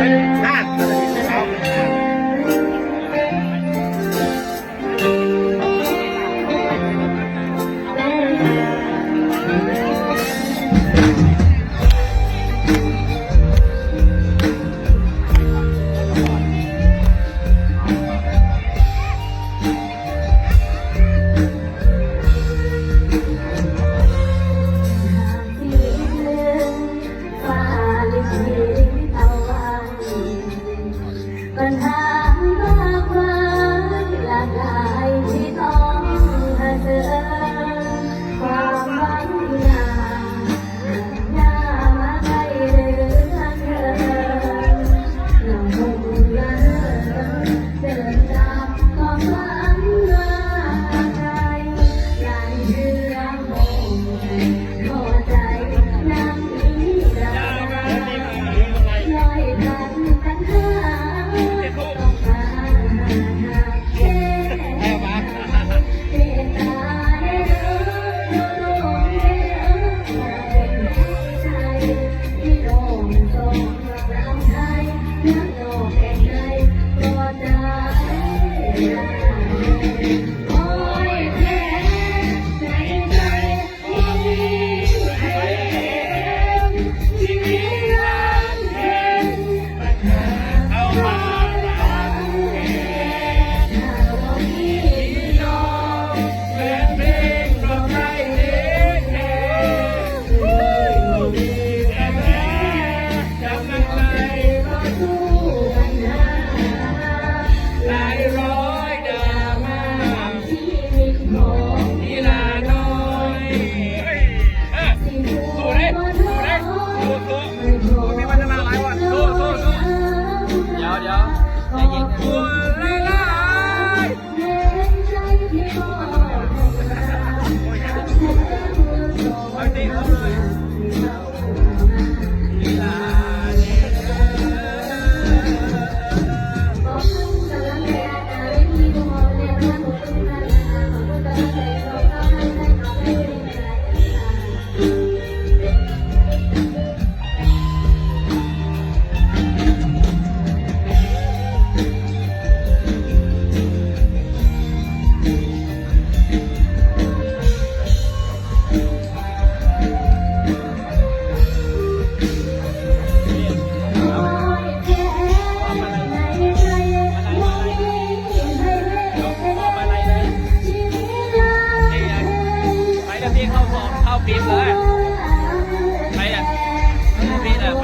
ห้ ย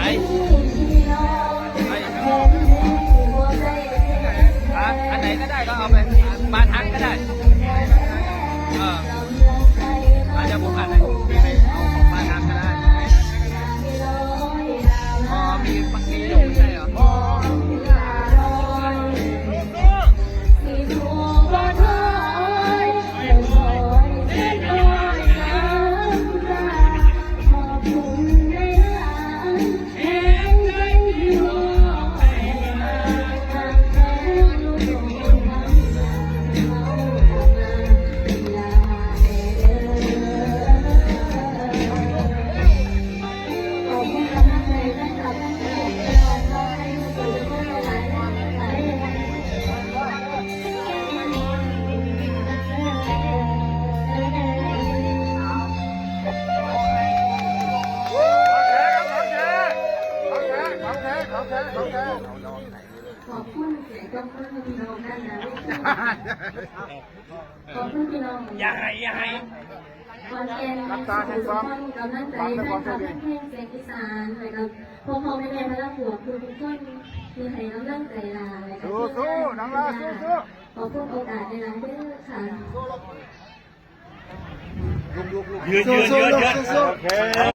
อะไปไปอะอันไหนก็ได้ก็เอาไปบานทักก็ได้ เอออาจจะผมอันไหนไคุณขอบคุณพี่น้องนั่นนะขอบคุณพี่น้องอย่าให้อย่าให้ขอนแก่นสุขภาพกำลังใจแฟนคลับแฟนเพลงเสียงอีสานเลยครับพ่อพ่อแม่แม่พระลังบวกทุกคนมีให้กำลังใจลาเลยครับสู้ๆน้องลาสู้ๆขอบคุณโอกาสในร้านด้วยค่ะยืนยืนยืนยืน